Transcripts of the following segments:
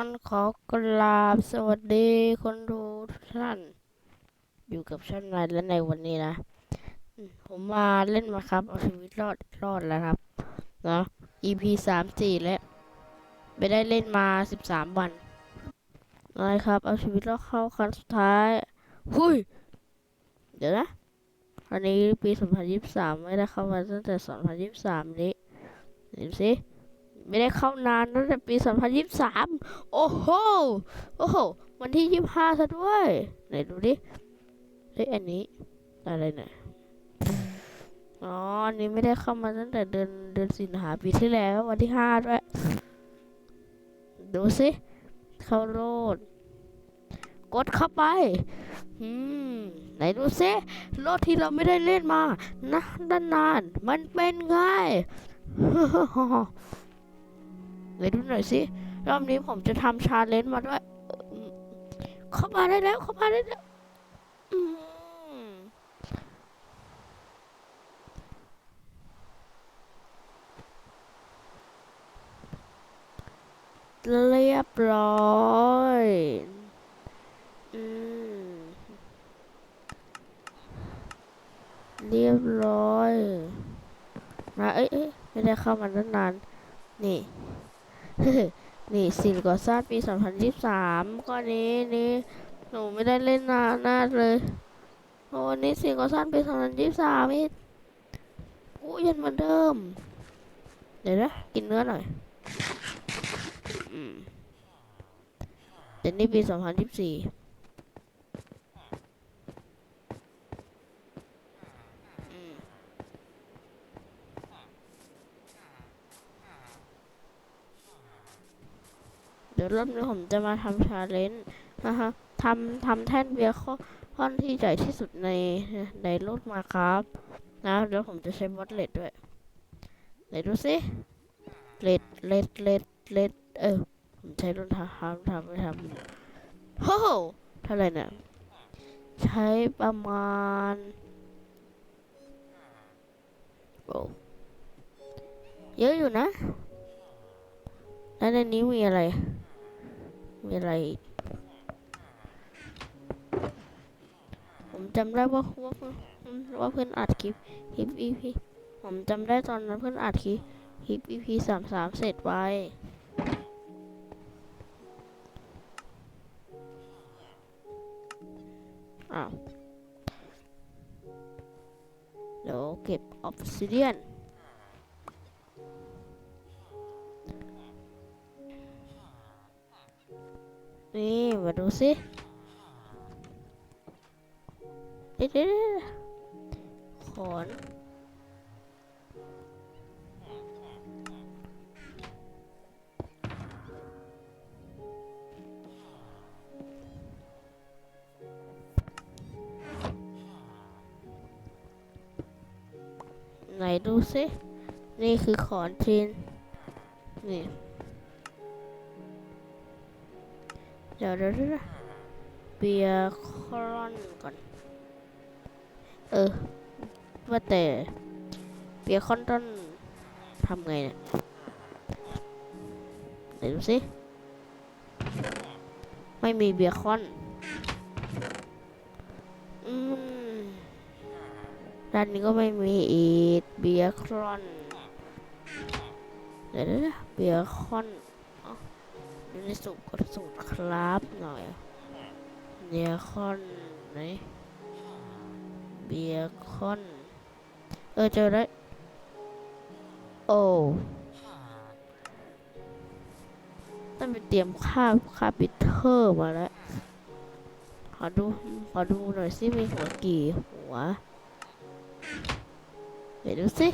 ต้องขอกราบสวัสดีคนดูทุกท่าน อยู่กับช่องไลนายและในวันนี้นะ ผมมาเล่นมาครับ เอาชีวิตรอดรอดแล้วครับ เนาะ EP สามสี่แล้ว ไม่ได้เล่นมาสิบสามวันนะครับ เอาชีวิตรอดเข้าครั้งสุดท้าย หุยเดี๋ยวนะ อันนี้ปี2023ไม่ได้เข้ามาตั้งแต่2023นี้เห็นสิ ไม่ได้เข้านานตั้งแต่ปี 2023 โอ้โห โอ้โห วันที่ 25ซะด้วย ไหนดูดิ เฮ้ย อันนี้ อะไรเนี่ย อ๋ออันนี้ไม่ได้เข้ามาตั้งแต่เดือนเดือนสิงหาปีที่แล้ว วันที่ 5 ด้วย ดูสิ เข้าโลดกดเข้าไป อืม ไหนดูซิโลดที่เราไม่ได้เล่นมา นะนนาน มันเป็นไง ไหนดูหน่อยสิรอบนี้ผมจะทำชาเลนจ์มาด้วยเข้ามาได้แล้วเข้ามาได้แล้วเรียบร้อยอืมเรียบร้อยมาเอ้ยเอ้ยไม่ได้เข้ามาตั้งนานนี่ นี่สิ่งก่อสร้างปี 2023 ก็นี้นี่หนูไม่ได้เล่นนานนานเลยโอ้วันนี้สิ่งก่อสร้างปี 2023อีกอู้ยันเหมือนเดิม เดี๋ยวนะกินเนื้อหน่อยแต่นี่ปี 2024อืม เดี๋ยวรอบนี้ผมจะมาทำชาเลนจ์นะคะทำทำแท่นเบียร์ข้อนที่ใหญ่ที่สุดในในโลกมาครับนะเดี๋ยวผมจะใช้บอทเลดด้วยไหนดูสิเลดเลดเลดเลดเออผมใช้รองเท้าทำทำไม่ทำโอ้โหเท่าไหร่เนี่ยใช้ประมาณโอ้เยอะอยู่นะ แล้วในนี้มีอะไร มีอะไร ผมจำได้ว่าว่าเพื่อนว่าเพื่อนอัดคลิปคลิป EP ผมจำได้ตอนนั้นเพื่อนอัดคลิปคลิป EP สามสามเสร็จไว้อ้าวเดี๋ยวเก็บออฟซิเดียน นี่มาดูสิเดี๋ยวเดี๋ยวเดี๋ยวขอนไหนดูสิ นี่คือขอนทินนี่ เดี๋ยวเดี๋ยวเบียร์ครอนก่อน เออ ว่าแต่เบียร์คอนต้นทำไงเนี่ยไหนดูสิ ไม่มีเบียร์คอนอืมด้านนี้ก็ไม่มีอีกเบียร์ครอน เดี๋ยวเดี๋ยวเบียร์คอน นสูตรกดสูตรครับหน่อยเบียคอนไหนเบียคอน เออเจอได้วโอ้ต้องไปเตรียมค่าค่าปิเทอร์มาแล้ว ขอดู ขอดูหน่อยสิมีหัวกี่หัว เดี๋ยวดูสิ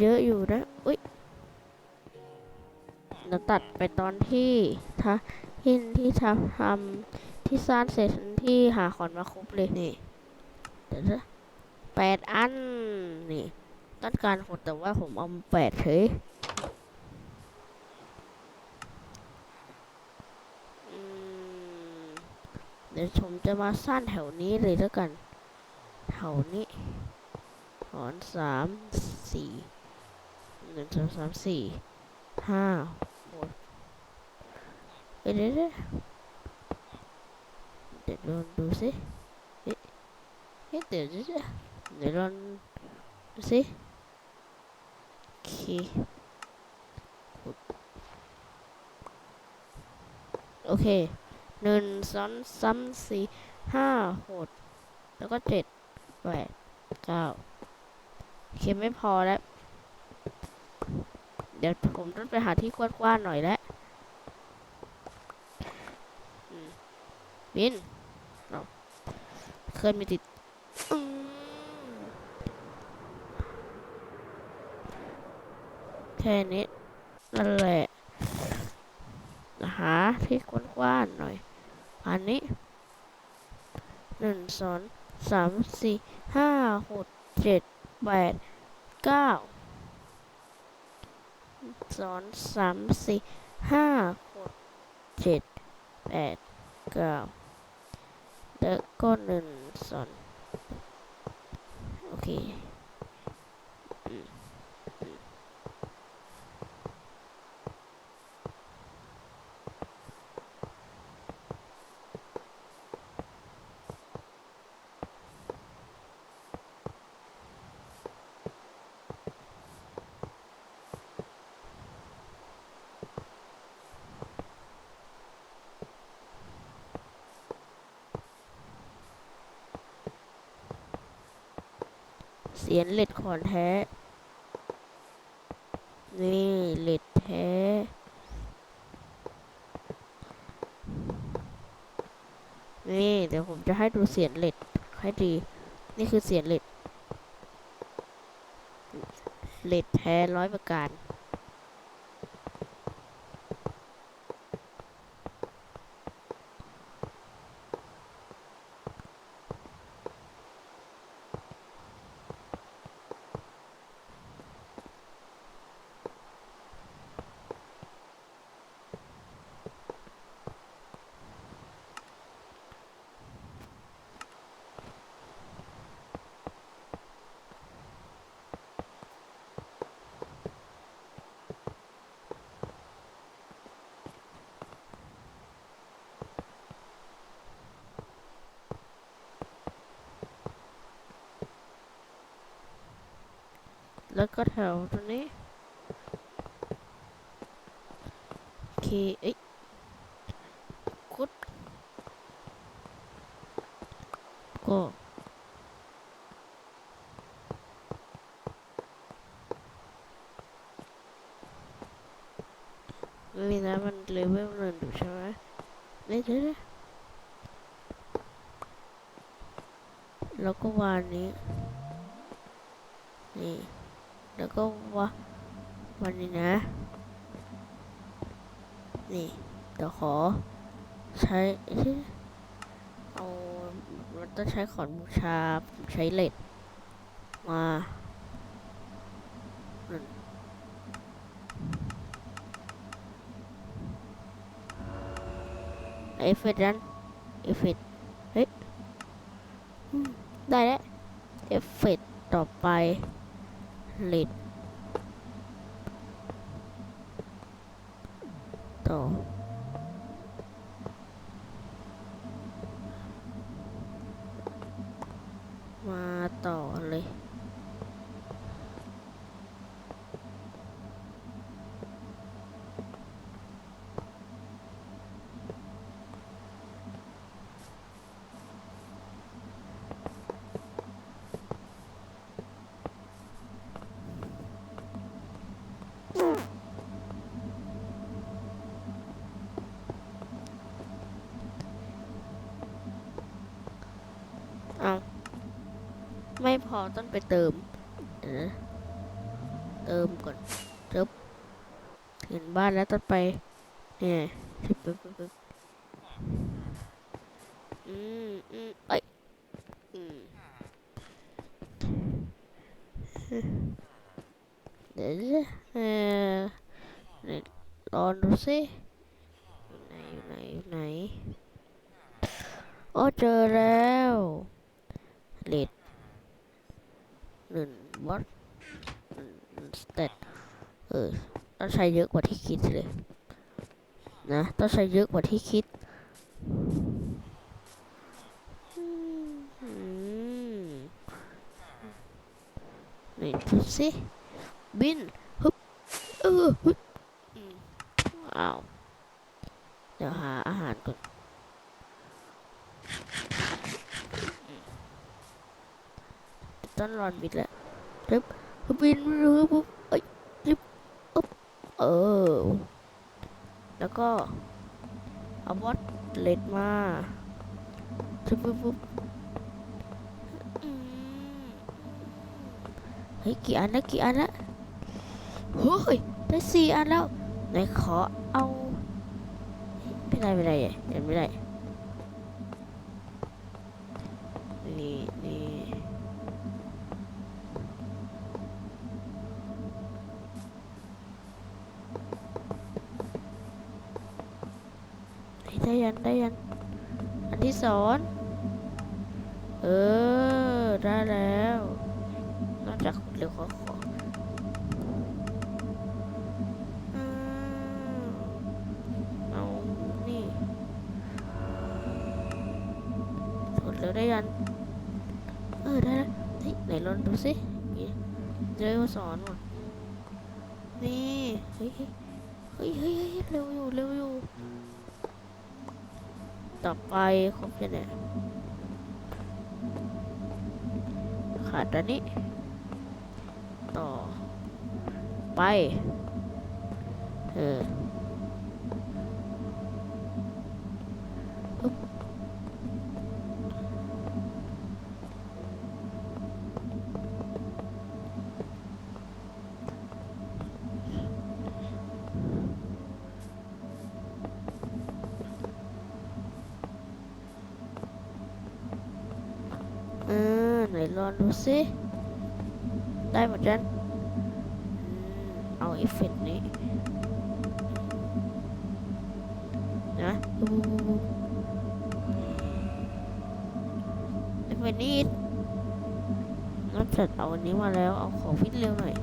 เยอะอยู่นะ อุ้ยเราตัดไปตอนที่ทะที่ที่ทำทำที่สร้างเสร็จที่หาขอนมาครบเลยนี่เดี๋ยวนะแปดอัน นี่ต้องการหดแต่ว่าผมเอามาแปดเฉยอืมเดี๋ยวผมจะมาสร้างแถวนี้เลยแล้วกัน แถวนี้ถอนสาม สี่หนึ่งสองสามสี่ห้าหกเดี๋ยวเดี๋ยวเดี๋ยวลองดูสิเอ๊ะเอ๊ะเดี๋ยวเดี๋ยวเดี๋ยวเดี๋ยวลองดูสิโอเคโอเคหนึ่งสองสามสี่ห้าหกแล้วก็เจ็ดแปดเก้า โอเคไม่พอแล้ว เดี๋ยวผมต้องไปหาที่กว้างๆหน่อยแล้วบินเอาเคยมีติดแค่นี้นั่นแหละหาที่กว้างๆหน่อย อันนี้หนึ่งสองสามสี่ห้าหกเจ็ด แปดเก้าสองสามสี่ห้าหกเจ็ดแปดเก้าแล้วก็หนึ่งสองโอเค เสียนเหล็ดขอนแท้ นี่เหล็ดแท้ นี่เดี๋ยวผมจะให้ดูเสียนเหล็ดให้ดี นี่คือเสียนเหล็ดเหล็ดแท้ร้อยประการ แล้วก็แถวตรงนี้ โอเค เอ้ยกุดก็นี่นะมันเลเวลหนึ่งดูใช่ไหมเดี๋ยวเดี๋ยวเดี๋ยวแล้วก็วานนี้นี่ แล้วก็วาวันนี้นะ นี่เดี๋ยวขอ ใช้ที่เอามันต้องใช้ขอนบูชาผมใช้เหล็กมาเอฟเฟกต์นั้นเอฟเฟกต์เฮ้ยได้แล้วเอฟเฟกต์ต่อไป เล็กต่อ มาต่อเลย เอาไม่พ อต้องไปเติมเดี๋ยวนะเติมก่อนจึ๊บถึงบ้านแล้วต้องไป เนี่ยปึ๊บปึ๊บปึ๊บอืมอืมเอ้ยอืมเดี๋ยวเออไหนลองดูสิไหนไหนไหนโอ้เจอแล้วเลด หนึ่งวัดหนึ่งสเตตเออต้องใช้เยอะกว่าที่คิดเลย นะต้องใช้เยอะกว่าที่คิดนี่ดูสิบินฮึบเออฮึบอ้าว เดี๋ยวหาอาหารก่อนอืม ต้นรอนบินแล้วฮึบบบินฮึบฮึบเอ้ยฮึบอึ๊บเออ แล้วก็เอาบอสเลดมาปุ๊บปุ๊บวุบเฮ้ยกี่อันแล้วกี่อันแล้วเฮ้ยได้สี่อันแล้วไหนขอเอาไม่ได้ไม่ได้เห็นไม่ได้นี่นี่ ได้ยันได้ยัน อันที่สองเออ ได้แล้วนอกจากเร็วขอขอเอานี่กดเร็วได้ยัน เออ ได้แล้วเฮ้ยไหนลองดูสิเจอมาสอนหมดนี่ เฮ้ย เฮ้ยเฮ้ยเร็วอยู่ เร็วอยู่ ต่อไปครบแล้วเนี่ยขาดอันนี้ ต่อไป เออ อนลองดูสิได้หมดยันอืมเอาเอฟเฟกต์นี้นะเอฟเฟกต์นี้งั้นเสร็จเอาอันนี้มาแล้ว เอาของพิษเร็วหน่อย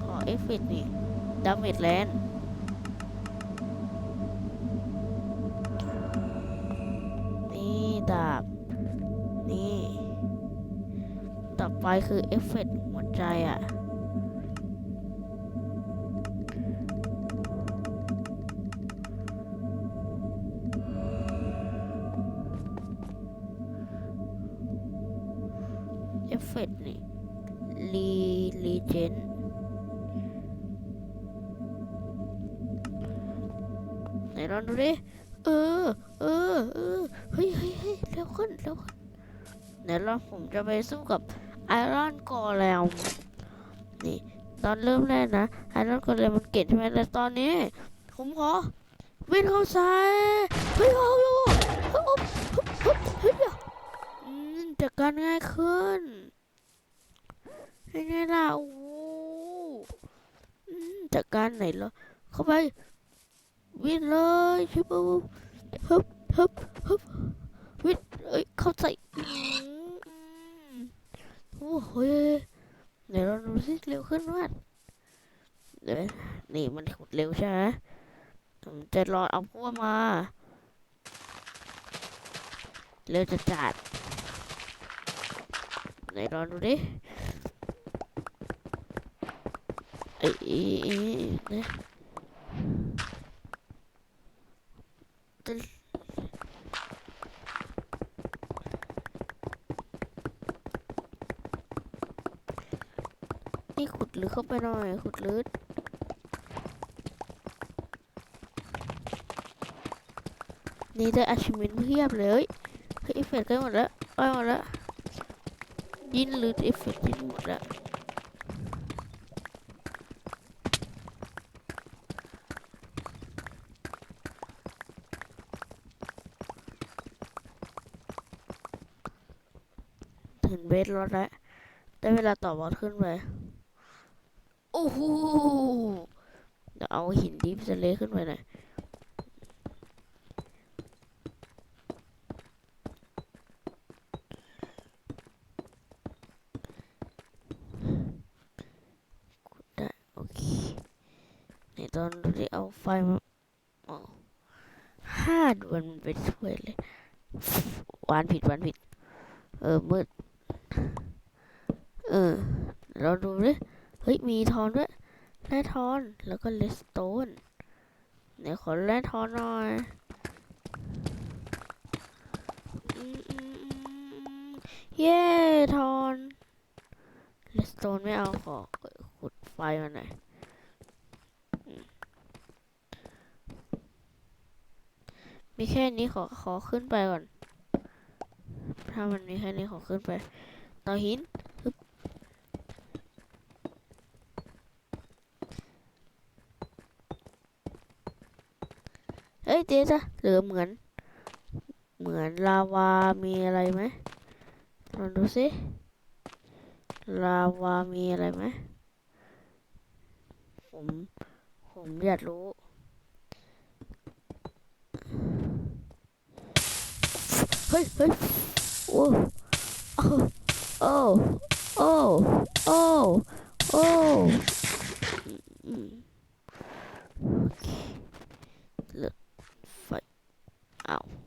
ขอเอฟเฟกต์นี่ดาเมจแลนนี่ อไปคือเอฟเฟกต์หัวใจอะเอฟเฟกต์นี่รีรีเจนไหนลองดูดิ เออ เออ เออ เฮ้ยเฮ้ยเฮ้ยเร็วขึ้นเร็วขึ้นเดี๋ยวเราผมจะไปสู้กับ ไอรอนกอแลมนี่ ตอนเริ่มแรกนะไอรอนกอแลมมันเก่งใช่ไหมแต่ตอนนี้ ผมขอวิ่งเข้าใจเฮ้ยเอาอยู่เฮ้ยเฮ้ยเฮ้ยเฮ้ยอืมจัดการง่ายขึ้นยังไงล่ะโอ้โหอืมจัดการไหนเหรอเข้าไป วิ่งเลยชิบปุ๊บฮึบฮึบฮึบวิ่งเอ้ยเข้าใจอืมอืมโอ้โหเดี๋ยวเราดูสิเร็วขึ้นว่าเดี๋ยวนี่มันขุดเร็วใช่ไหมผมจะรอเอาพวกมา เร็วจะจัดไหนรอดูดิเอ้ยเอ้ยเอ้ยเนี่ย นี่ขุดลึกเข้า ไปหน่อยขุดลึกนี่ได้อาชิเมนเพียบเลยเฮ้ยเอฟเฟกต์ใกล้หมดแล้วใกล้หมดแล้วยินลึกเอฟเฟกต์ยินหมดแล้วถึงเบสรถแล้วได้เวลาต่อบอสขึ้นไป หเดี๋ยวเอาหินดิฟเซเลขึ้นไปหน่อยได้โอเคในตอนที่เอาไฟมาห้าดวนมันไปช่วยเลยวันผิดวันผิด เออมืด เออ เราดูเลย เฮ้ย มีทอนด้วยแร่ทอนแล้วก็เลสโตนเดี๋ยวขอแร่ทอนหน่อยเย้ทอนเลสโตนไม่เอาขอขุดไฟมาหน่อยมีแค่นี้ขอขอขึ้นไปก่อน ถ้ามันมีแค่นี้ขอขึ้นไป ต่อหิน เดสะหรือเหมือน เหมือนลาวา มีอะไรไหมลองดูสิลาวา มีอะไรไหมผม ผมอยากรู้ เฮ้ยเฮ้ยโอ้โอ้โอ้โอ้โอ้โอเค now